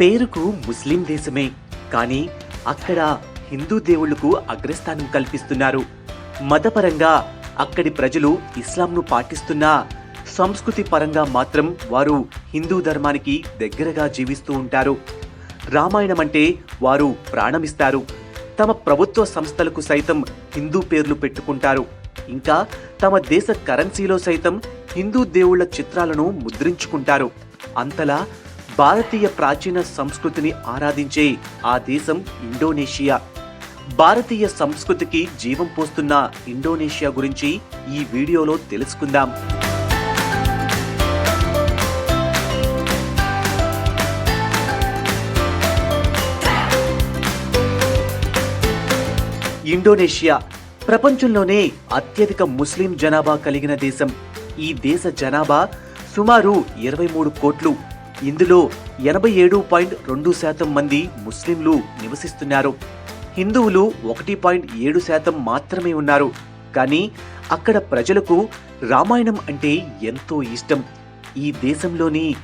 పేరుకు ముస్లిం దేశమే కానీ అక్కడ హిందూ దేవుళ్ళకు అగ్రస్థానం కల్పిస్తున్నారు. మతపరంగా అక్కడి ప్రజలు ఇస్లాంను పాటిస్తున్నా సంస్కృతి పరంగా మాత్రం వారు హిందూ ధర్మానికి దగ్గరగా జీవిస్తూ ఉంటారు. రామాయణం అంటే వారు ప్రాణమిస్తారు. తమ ప్రభుత్వ సంస్థలకు సైతం హిందూ పేర్లు పెట్టుకుంటారు. ఇంకా తమ దేశ కరెన్సీలో సైతం హిందూ దేవుళ్ళ చిత్రాలను ముద్రించుకుంటారు. అంతలా భారతీయ ప్రాచీన సంస్కృతిని ఆరాధించే ఆ దేశం ఇండోనేషియా. భారతీయ సంస్కృతికి జీవం పోస్తున్న ఇండోనేషియా గురించి ఈ వీడియోలో తెలుసుకుందాం. ఇండోనేషియా ప్రపంచంలోనే అత్యధిక ముస్లిం జనాభా కలిగిన దేశం. ఈ దేశ జనాభా సుమారు ఇరవై మూడు కోట్లు. ఇందులో ఎనభై ఏడు పాయింట్ రెండు శాతం మంది ముస్లింలు నివసిస్తున్నారు. హిందువులు ఒకటి పాయింట్ ఏడు శాతం మాత్రమే ఉన్నారు. కానీ అక్కడ ప్రజలకు రామాయణం అంటే ఎంతో ఇష్టం. ఈ దేశంలోని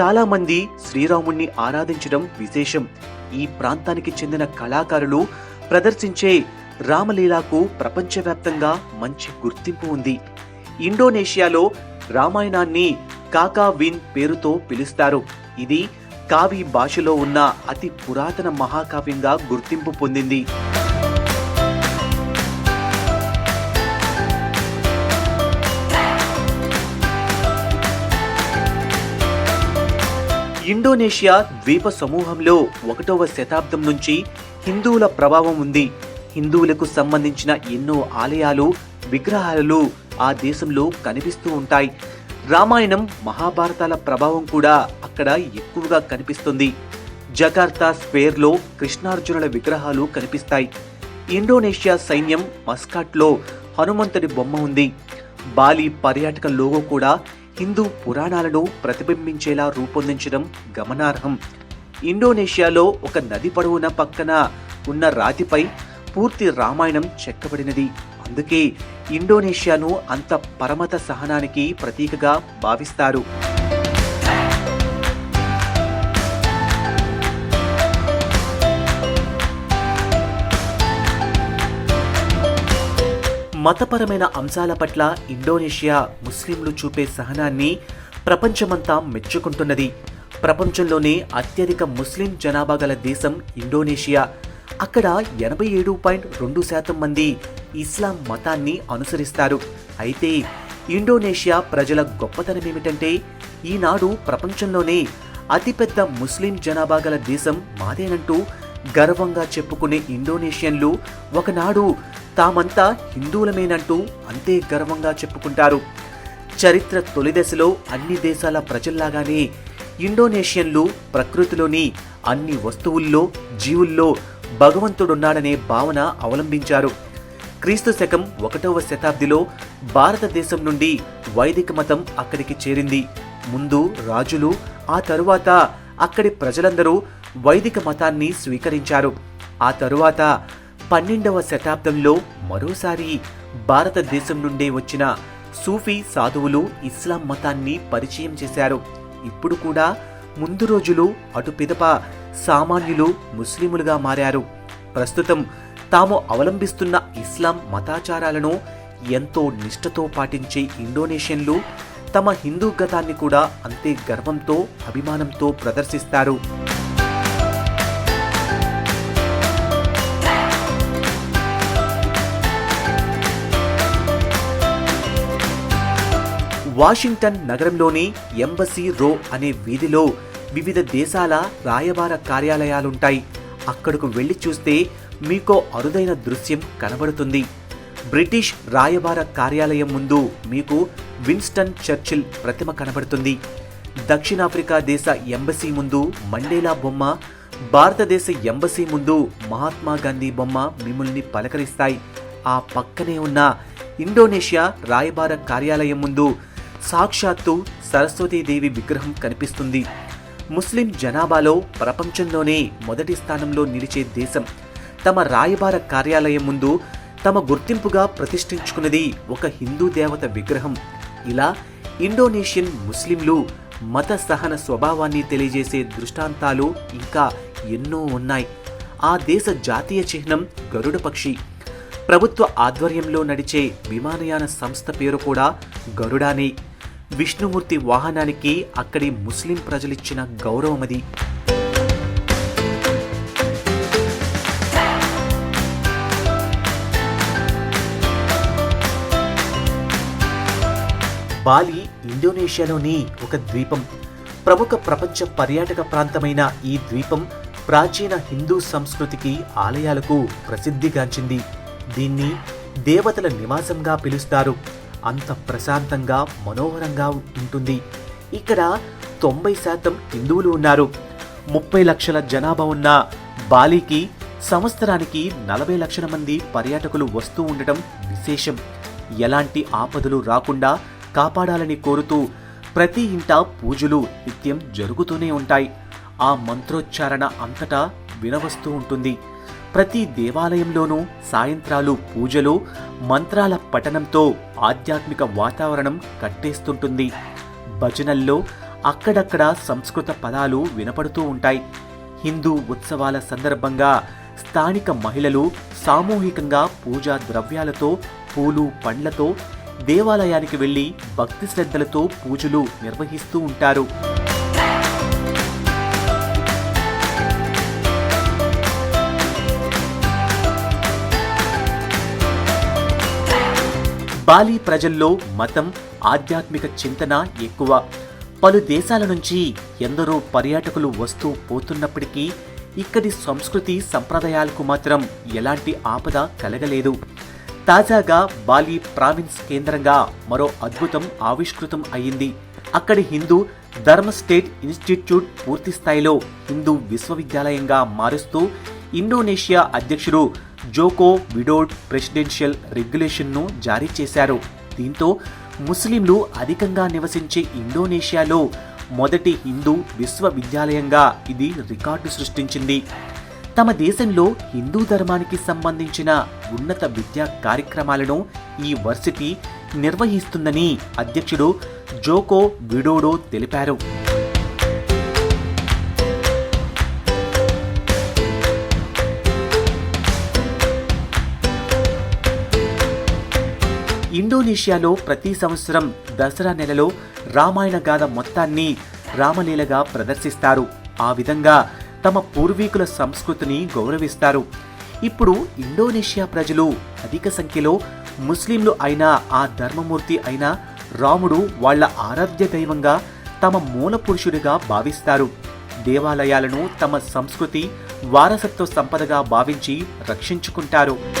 చాలా మంది శ్రీరాముణ్ణి ఆరాధించడం విశేషం. ఈ ప్రాంతానికి చెందిన కళాకారులు ప్రదర్శించే రామలీలాకు ప్రపంచవ్యాప్తంగా మంచి గుర్తింపు ఉంది. ఇండోనేషియాలో రామాయణాన్ని కాకా విన్ పేరుతో పిలుస్తారు. ఇది కావి భాషలో ఉన్న అతి పురాతన మహాకావ్యంగా గుర్తింపు పొందింది. ఇండోనేషియా ద్వీప సమూహంలో ఒకటవ శతాబ్దం నుంచి హిందువుల ప్రభావం ఉంది. హిందువులకు సంబంధించిన ఎన్నో ఆలయాలు విగ్రహాలు ఆ దేశంలో కనిపిస్తూ ఉంటాయి. రామాయణం మహాభారతాల ప్రభావం కూడా అక్కడ ఎక్కువగా కనిపిస్తుంది. జకార్తా స్క్వేర్లో కృష్ణార్జునుల విగ్రహాలు కనిపిస్తాయి. ఇండోనేషియా సైన్యం మస్కాట్లో హనుమంతుడి బొమ్మ ఉంది. బాలి పర్యాటక లోగో కూడా హిందూ పురాణాలను ప్రతిబింబించేలా రూపొందించడం గమనార్హం. ఇండోనేషియాలో ఒక నది పొడవున పక్కన ఉన్న రాతిపై పూర్తి రామాయణం చెక్కబడినది. అందుకే ఇండోనేషియాను అంత పరమత సహనానికి ప్రతీకగా భావిస్తారు. మతపరమైన అంశాల పట్ల ఇండోనేషియా ముస్లింలు చూపే సహనాన్ని ప్రపంచమంతా మెచ్చుకుంటున్నది. ప్రపంచంలోనే అత్యధిక ముస్లిం జనాభా గల దేశం ఇండోనేషియా. అక్కడ ఎనభై ఏడు పాయింట్ రెండు శాతం మంది ఇస్లాం మతాన్ని అనుసరిస్తారు. అయితే ఇండోనేషియా ప్రజల గొప్పతనం ఏమిటంటే ఈనాడు ప్రపంచంలోనే అతిపెద్ద ముస్లిం జనాభా గల దేశం మాదేనంటూ గర్వంగా చెప్పుకునే ఇండోనేషియన్లు ఒకనాడు తామంతా హిందువులమేనంటూ అంతే గర్వంగా చెప్పుకుంటారు. చరిత్ర తొలి దశలో అన్ని దేశాల ప్రజల్లాగానే ఇండోనేషియన్లు ప్రకృతిలోని అన్ని వస్తువుల్లో జీవుల్లో భగవంతుడున్నాడనే భావన అవలంబించారు. క్రీస్తు శకం ఒకటవ శతాబ్దిలో భారతదేశం నుండి వైదిక మతం అక్కడికి చేరింది. ముందు రాజులు ఆ తరువాత అక్కడి ప్రజలందరూ వైదిక మతాన్ని స్వీకరించారు. ఆ తరువాత పన్నెండవ శతాబ్దంలో మరోసారి భారతదేశం నుండే వచ్చిన సూఫీ సాధువులు ఇస్లాం మతాన్ని పరిచయం చేశారు. ఇప్పుడు కూడా ముందు రోజులు అటు పిదప సామాన్యులు ముస్లిములుగా మారారు. ప్రస్తుతం తాము అవలంబిస్తున్న ఇస్లాం మతాచారాలను ఎంతో నిష్ఠతో పాటించే ఇండోనేషియన్లు తమ హిందూ గతాన్ని కూడా అంతే గర్వంతో అభిమానంతో ప్రదర్శిస్తారు. వాషింగ్టన్ నగరంలోని ఎంబసీ రో అనే వీధిలో వివిధ దేశాల రాయబార కార్యాలయాలుంటాయి. అక్కడకు వెళ్ళి చూస్తే మీకో అరుదైన దృశ్యం కనబడుతుంది. బ్రిటిష్ రాయబార కార్యాలయం ముందు మీకు విన్స్టన్ చర్చిల్ ప్రతిమ కనబడుతుంది. దక్షిణాఫ్రికా దేశ ఎంబసీ ముందు మండేలా బొమ్మ భారతదేశ ఎంబసీ ముందు మహాత్మా గాంధీ బొమ్మ మిమ్మల్ని పలకరిస్తాయి. ఆ పక్కనే ఉన్న ఇండోనేషియా రాయబార కార్యాలయం ముందు సాక్షాత్తు సరస్వతీదేవి విగ్రహం కనిపిస్తుంది. ముస్లిం జనాభాలో ప్రపంచంలోనే మొదటి స్థానంలో నిలిచే దేశం. తమ రాయబార కార్యాలయం ముందు తమ గుర్తింపుగా ప్రతిష్ఠించుకున్నది ఒక హిందూ దేవత విగ్రహం. ఇలా ఇండోనేషియన్ ముస్లింలు మత సహన స్వభావాన్ని తెలియజేసే దృష్టాంతాలు ఇంకా ఎన్నో ఉన్నాయి. ఆ దేశ జాతీయ చిహ్నం గరుడ పక్షి. ప్రభుత్వ ఆధ్వర్యంలో నడిచే విమానయాన సంస్థ పేరు కూడా గరుడానే. విష్ణుమూర్తి వాహనానికి అక్కడి ముస్లిం ప్రజలిచ్చిన గౌరవమది. బాలి ఇండోనేషియాలోని ఒక ద్వీపం. ప్రముఖ ప్రపంచ పర్యాటక ప్రాంతమైన ఈ ద్వీపం ప్రాచీన హిందూ సంస్కృతికి ఆలయాలకు ప్రసిద్ధిగాంచింది. దీన్ని దేవతల నివాసంగా పిలుస్తారు. అంత ప్రశాంతంగా మనోహరంగా ఉంటుంది. ఇక్కడ తొంభై శాతం హిందువులు ఉన్నారు. ముప్పై లక్షల జనాభా ఉన్న బాలీకి సంవత్సరానికి నలభై లక్షల మంది పర్యాటకులు వస్తూ ఉండటం విశేషం. ఎలాంటి ఆపదలు రాకుండా కాపాడాలని కోరుతూ ప్రతి ఇంట పూజలు నిత్యం జరుగుతూనే ఉంటాయి. ఆ మంత్రోచ్చారణ అంతటా వినవస్తూ ఉంటుంది. ప్రతి దేవాలయంలోనూ సాయంత్రాలు పూజలు మంత్రాల పఠనంతో ఆధ్యాత్మిక వాతావరణం కట్టేస్తుంటుంది. భజనల్లో అక్కడక్కడ సంస్కృత పదాలు వినపడుతూ ఉంటాయి. హిందూ ఉత్సవాల సందర్భంగా స్థానిక మహిళలు సామూహికంగా పూజా ద్రవ్యాలతో పూలు పండ్లతో దేవాలయానికి వెళ్ళి భక్తి శ్రద్ధలతో పూజలు నిర్వహిస్తూ ఉంటారు. బాలి ప్రజల్లో మతం ఆధ్యాత్మిక చింతన ఎక్కువ. పలు దేశాల నుంచి ఎందరో పర్యాటకులు వస్తూ పోతున్నప్పటికీ ఇక్కడి సంస్కృతి సంప్రదాయాలకు మాత్రం ఎలాంటి ఆపద కలగలేదు. తాజాగా బాలి ప్రావిన్స్ కేంద్రంగా మరో అద్భుతం ఆవిష్కృతం అయింది. అక్కడి హిందూ ధర్మ స్టేట్ ఇన్స్టిట్యూట్ పూర్తి స్థాయిలో హిందూ విశ్వవిద్యాలయంగా మారుస్తూ ఇండోనేషియా అధ్యక్షుడు జోకో విడోడ్ ప్రెసిడెన్షియల్ రెగ్యులేషన్ను జారీ చేశారు. దీంతో ముస్లింలు అధికంగా నివసించే ఇండోనేషియాలో మొదటి హిందూ విశ్వవిద్యాలయంగా ఇది రికార్డు సృష్టించింది. తమ దేశంలో హిందూ ధర్మానికి సంబంధించిన ఉన్నత విద్యా కార్యక్రమాలను ఈ వర్సిటీ నిర్వహిస్తుందని అధ్యక్షుడు జోకో విడోడో తెలిపారు. ఇండోనేషియాలో ప్రతి సంవత్సరం దసరా నెలలో రామాయణ గాథ మొత్తాన్ని రామలీలగా ప్రదర్శిస్తారు. ఆ విధంగా తమ పూర్వీకుల సంస్కృతిని గౌరవిస్తారు. ఇప్పుడు ఇండోనేషియా ప్రజలు అధిక సంఖ్యలో ముస్లింలు అయిన ఆ ధర్మమూర్తి అయిన రాముడు వాళ్ళ ఆరాధ్య దైవంగా తమ మూల పురుషుడిగా భావిస్తారు. దేవాలయాలను తమ సంస్కృతి వారసత్వ సంపదగా భావించి రక్షించుకుంటారు.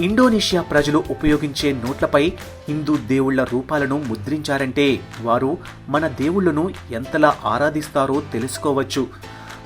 ఇండోనేషియా ప్రజలు ఉపయోగించే నోట్లపై హిందూ దేవుళ్ళ రూపాలను ముద్రించారంటే వారు మన దేవుళ్ళను ఎంతలా ఆరాధిస్తారో తెలుసుకోవచ్చు.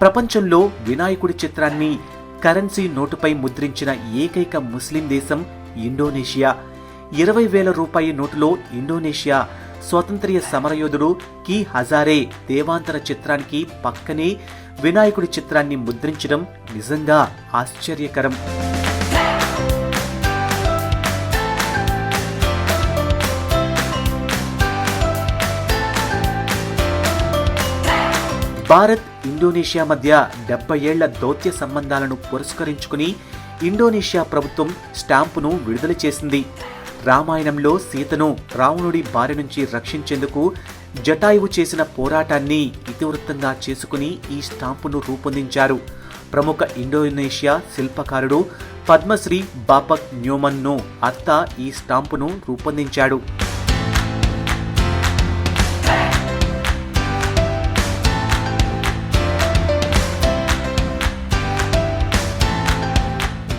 ప్రపంచంలో వినాయకుడి చిత్రాన్ని కరెన్సీ నోటుపై ముద్రించిన ఏకైక ముస్లిం దేశం ఇండోనేషియా. ఇరవై వేల రూపాయి నోటులో ఇండోనేషియా స్వాతంత్ర్య సమరయోధుడు కీ హజారే దేవాంతర చిత్రానికి పక్కనే వినాయకుడి చిత్రాన్ని ముద్రించడం నిజంగా ఆశ్చర్యకరం. భారత్ ఇండోనేషియా మధ్య డెబ్బై ఏళ్ళ దౌత్య సంబంధాలను పురస్కరించుకుని ఇండోనేషియా ప్రభుత్వం స్టాంపును విడుదల చేసింది. రామాయణంలో సీతను రావణుడి బారి నుంచి రక్షించేందుకు జటాయువు చేసిన పోరాటాన్ని ఇతివృత్తంగా చేసుకుని ఈ స్టాంపును రూపొందించారు. ప్రముఖ ఇండోనేషియా శిల్పకారుడు పద్మశ్రీ బాపక్ న్యూమన్ను అత్త ఈ స్టాంపును రూపొందించాడు.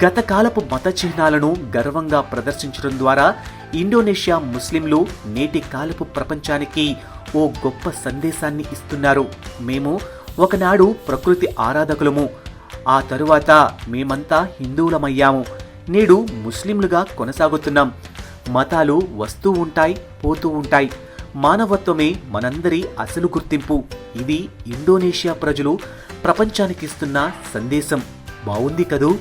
గతకాలపు మత చిహ్నాలను గర్వంగా ప్రదర్శించడం ద్వారా ఇండోనేషియా ముస్లింలు నేటి కాలపు ప్రపంచానికి ఓ గొప్ప సందేశాన్ని ఇస్తున్నారు. మేము ఒకనాడు ప్రకృతి ఆరాధకులము. ఆ తరువాత మేమంతా హిందువులమయ్యాము. నేడు ముస్లింలుగా కొనసాగుతున్నాం. మతాలు వస్తూ ఉంటాయి పోతూ ఉంటాయి. మానవత్వమే మనందరి అసలు గుర్తింపు. ఇది ఇండోనేషియా ప్రజలు ప్రపంచానికిస్తున్న సందేశం. బాగుంది కదూ?